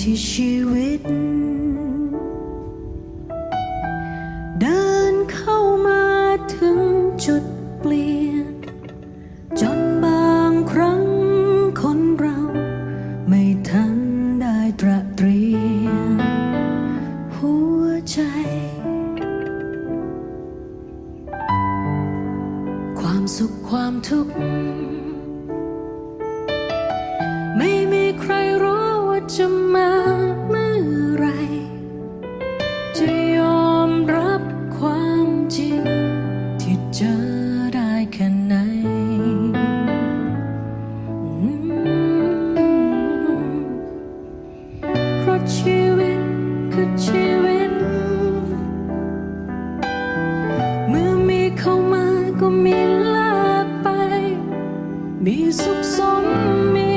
ที่ชีวิต เดินเข้ามาถึงจุดเปลี่ยน จนบางครั้งคนเราไม่ทันได้ตระเตรียมหัวใจ ความสุขความทุกข์ มาเมื่อไร จะยอมรับความจริง ที่เจอได้แค่ไหนเพราะชีวิตคือชีวิต เมื่อมีเข้ามาก็มีลาไป มีสุขสมมี